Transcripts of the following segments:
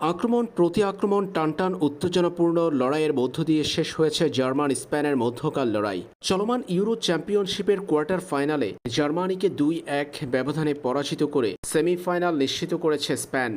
আক্রমণ প্রতি আক্রমণ টানটান, উত্তেজনাপূর্ণ লড়াইয়ের মধ্য দিয়ে শেষ হয়েছে জার্মান, স্পেনের মধ্যকার লড়াই। চলমান ইউরো চ্যাম্পিয়নশিপের কোয়ার্টার ফাইনালে জার্মানিকে দুই এক ব্যবধানে পরাজিত করে সেমিফাইনাল নিশ্চিত করেছে স্পেন।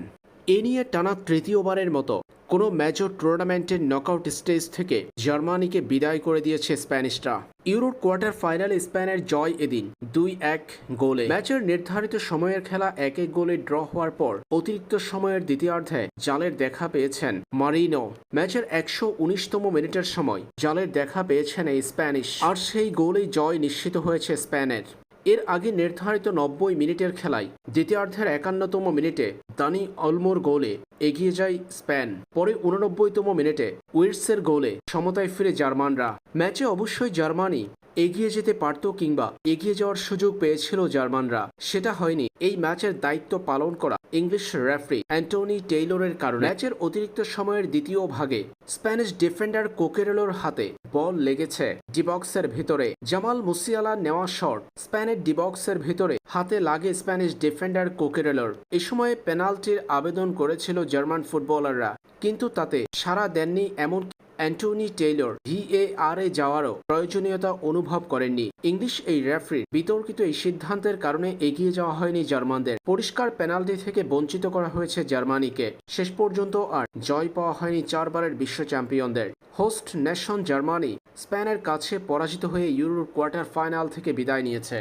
এ নিয়ে টানা তৃতীয়বারের মতো কোনো মেজর টুর্নামেন্টের নকআউট স্টেজ থেকে জার্মানিকে বিদায় করে দিয়েছে স্প্যানিশরা। ইউরোর কোয়ার্টার ফাইনালে স্পেনের জয় এদিন, দুই এক গোলে। ম্যাচের নির্ধারিত সময়ের খেলা এক এক গোলে ড্র হওয়ার পর অতিরিক্ত সময়ের দ্বিতীয়ার্ধে জালের দেখা পেয়েছেন মারিনো। ম্যাচের একশো উনিশতম মিনিটের সময় জালের দেখা পেয়েছেন এই স্প্যানিশ। আর সেই গোলেই জয় নিশ্চিত হয়েছে স্পেনের এর আগে নির্ধারিত নব্বই মিনিটের খেলায় দ্বিতীয়ার্ধের একান্নতম মিনিটে দানি অলমোর গোলে এগিয়ে যায় স্পেন। পরে উননব্বইতম মিনিটে উইটসের গোলে সমতায় ফিরে জার্মানরা। ম্যাচে অবশ্যই জার্মানি এগিয়ে যেতে পারত কিংবা এগিয়ে যাওয়ার সুযোগ পেয়েছিল জার্মানরা। সেটা হয়নি। এই ম্যাচের দায়িত্ব পালন করা ইংলিশ রেফারি অ্যান্টনি টেইলরের কারণে। ম্যাচের অতিরিক্ত সময়ের দ্বিতীয় ভাগে স্প্যানিশ ডিফেন্ডার কোকেরেলোর হাতে বল লেগেছে ডিবক্সের ভিতরে। জামাল মুসিয়ালা নেওয়া শট স্প্যানের ডিবক্সের ভিতরে। হাতে লাগে স্প্যানিশ ডিফেন্ডার কোকেরেলোর। এ সময়ে পেনাল্টির আবেদন করেছিল জার্মান ফুটবলাররা। কিন্তু তাতে সাড়া দেননি এমন অ্যান্টনি টেইলর ভিএআর যাওয়ারও প্রয়োজনীয়তা অনুভব করেননি। ইংলিশ এই রেফারির বিতর্কিত এই সিদ্ধান্তের কারণে এগিয়ে যাওয়া হয়নি জার্মানদের। পরিষ্কার পেনাল্টি থেকে বঞ্চিত করা হয়েছে জার্মানিকে। শেষ পর্যন্ত আর জয় পাওয়া হয়নি চারবারের বিশ্ব চ্যাম্পিয়নদের। হোস্ট নেশন জার্মানি স্পেনের কাছে পরাজিত হয়ে ইউরোর কোয়ার্টার ফাইনাল থেকে বিদায় নিয়েছে।